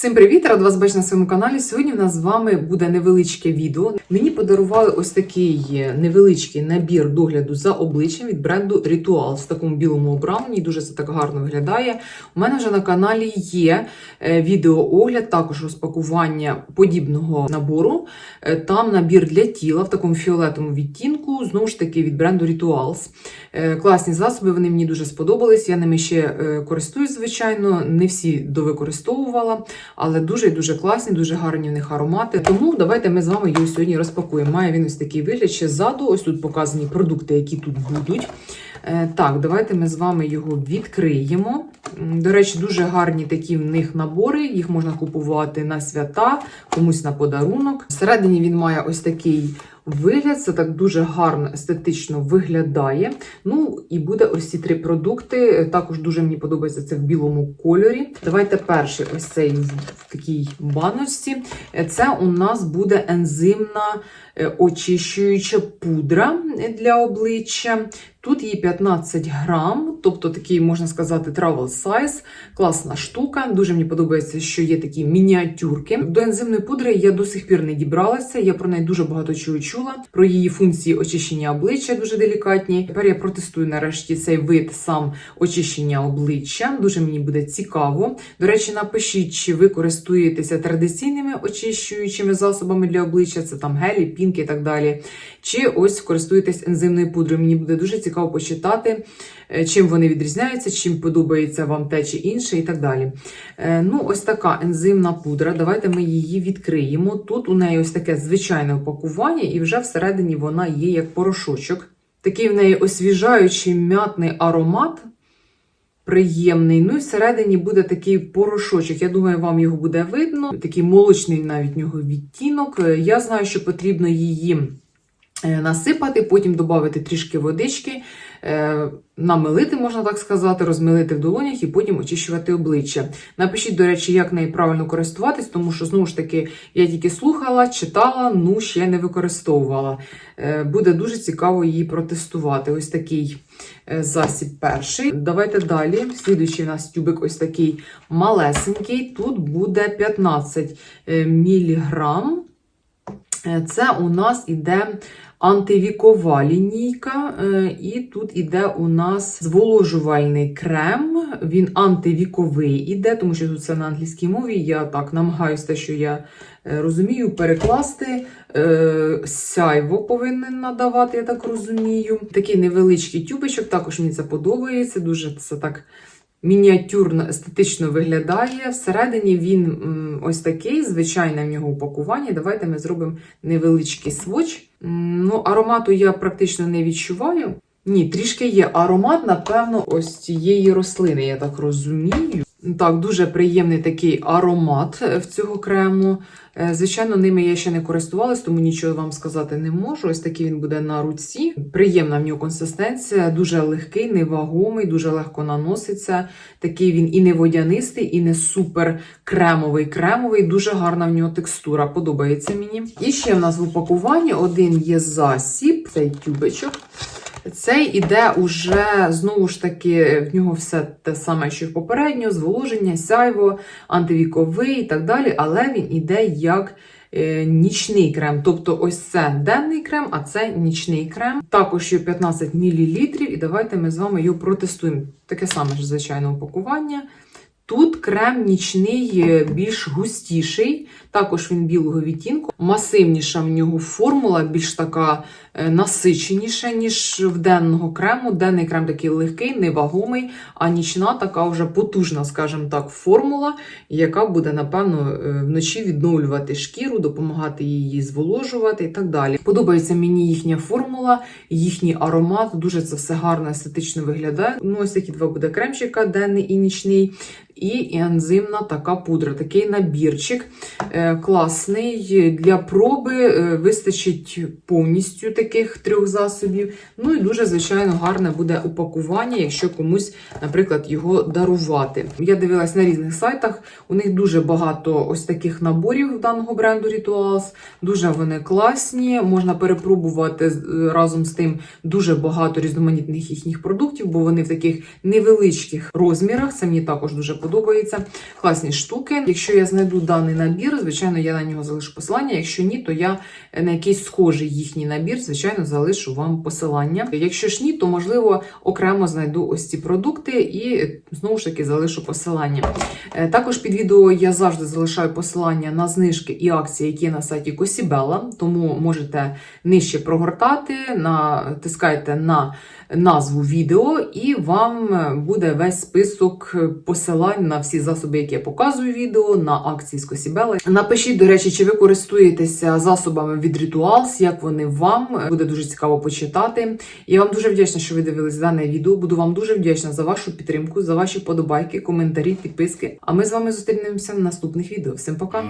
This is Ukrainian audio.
Всім привіт! Рад вас бачити на своєму каналі. Сьогодні в нас з вами буде невеличке відео. Мені подарували ось такий невеличкий набір догляду за обличчям від бренду Ritual в такому білому обрамленні. Дуже це так гарно виглядає. У мене вже на каналі є е, відеоогляд, також розпакування подібного набору. Е, Там набір для тіла в такому фіолетовому відтінку, знову ж таки від бренду Rituals. Е, Класні засоби, вони мені дуже сподобались. Я ними ще користуюсь, звичайно, не всі довикористовувала, але дуже і дуже класні, дуже гарні в них аромати. Тому давайте ми з вами його сьогодні розпакуємо. Має він ось такий вигляд ще ззаду. Ось тут показані продукти, які тут будуть. Е, Так, давайте ми з вами його відкриємо. До речі, дуже гарні такі в них набори. Їх можна купувати на свята, комусь на подарунок. Всередині він має ось такий вигляд. Це так дуже гарно, естетично виглядає. Ну і буде ось ці три продукти. Е, Також дуже мені подобається це в білому кольорі. Давайте перший ось цей в такій баночці. Е, Це у нас буде ензимна е, очищуюча пудра для обличчя. Тут її 15 грам, тобто такий, можна сказати, travel size. Класна штука. Дуже мені подобається, що є такі мініатюрки. До ензимної пудри я до сих пір не дібралася. Я про неї дуже багато чого чула. Про її функції очищення обличчя дуже делікатні. Тепер я протестую нарешті цей вид сам очищення обличчя. Дуже мені буде цікаво. До речі, напишіть, чи ви користуєтеся традиційними очищуючими засобами для обличчя, це там гелі, пінки і так далі. Чи ось користуєтесь ензимною пудрою. Мені буде дуже цікаво почитати, е, чим вони відрізняються, чим подобається вам те чи інше, і так далі. Е, Ну, ось така ензимна пудра. Давайте ми її відкриємо. Тут у неї ось таке звичайне упакування, і вже всередині вона є як порошочок. Такий в неї освіжаючий м'ятний аромат. Приємний. Ну і всередині буде такий порошочок. Я думаю, вам його буде видно. Такий молочний навіть нього відтінок. Е, Я знаю, що потрібно її е, насипати, потім додати трішки водички, намилити, можна так сказати, розмилити в долонях і потім очищувати обличчя. Напишіть, до речі, як нею правильно користуватись, тому що, знову ж таки, я тільки слухала, читала, ну ще не використовувала. Е, Буде дуже цікаво її протестувати. Ось такий е, засіб перший. Давайте далі. Слідуючий у нас тюбик ось такий малесенький. Тут буде 15 е, міліграм. Е, Це у нас іде антивікова лінійка, е, і тут іде у нас зволожувальний крем. Він антивіковий іде, тому що тут це на англійській мові. Я так намагаюся те, що я е, розумію, перекласти. Сяйво повинен надавати, я так розумію. Такий невеличкий тюбичок, також мені це подобається. Дуже це так мініатюрно, естетично виглядає. Всередині він ось такий, звичайне в нього упакування. Давайте ми зробимо невеличкий своч. Ну, аромату я практично не відчуваю. Ні, трішки є аромат, напевно, ось цієї рослини, я так розумію. Так, дуже приємний такий аромат е, в цього крему. Е, Звичайно, ними я ще не користувалась, тому нічого вам сказати не можу. Ось такий він буде на руці. Приємна в нього консистенція, дуже легкий, невагомий, дуже легко наноситься. Такий він і не водянистий, і не супер кремовий. Кремовий, дуже гарна в нього текстура. Подобається мені. І ще в нас в упакуванні один є засіб, цей тюбичок. Цей іде уже, знову ж таки, в нього все те саме, що й попередньо, зволоження, сяйво, антивіковий і так далі, але він іде як е, нічний крем. Тобто ось це денний крем, а це нічний крем. Також є 15 мл, і давайте ми з вами його протестуємо. Таке саме ж, звичайне упакування. Тут крем нічний е, більш густіший, також він білого відтінку. Масивніша в нього формула, більш така е, насиченіша, ніж в денного крему. Денний крем такий легкий, невагомий, а нічна така вже потужна, скажімо так, формула, яка буде, напевно, е, вночі відновлювати шкіру, допомагати її зволожувати і так далі. Подобається мені їхня формула, їхній аромат. Дуже це все гарно, естетично виглядає. Ну, ось такі два буде кремчика, денний і нічний. І ензимна така пудра, такий набірчик е, класний. Для проби е, вистачить повністю таких трьох засобів. Ну і дуже, звичайно, гарне буде упакування, якщо комусь, наприклад, його дарувати. Я дивилась на різних сайтах. У них дуже багато ось таких наборів даного бренду Rituals. Дуже вони класні. Можна перепробувати разом з тим дуже багато різноманітних їхніх продуктів, бо вони в таких невеличких розмірах. Це мені також дуже подобається. Класні штуки. Якщо я знайду даний набір, звичайно, я на нього залишу посилання. Якщо ні, то я на якийсь схожий їхній набір, звичайно, залишу вам посилання. Якщо ж ні, то можливо окремо знайду ось ці продукти і знову ж таки залишу посилання. Е, Також під відео я завжди залишаю посилання на знижки і акції, які є на сайті Косібела, тому можете нижче прогортати, натискайте на назву відео, і вам буде весь список посилань на всі засоби, які я показую відео, на акції з Косібела. Напишіть, до речі, чи ви користуєтеся засобами від Rituals, як вони вам. Буде дуже цікаво почитати. Я вам дуже вдячна, що ви дивились дане відео. Буду вам дуже вдячна за вашу підтримку, за ваші подобайки, коментарі, підписки. А ми з вами зустрінемося в наступних відео. Всім пока!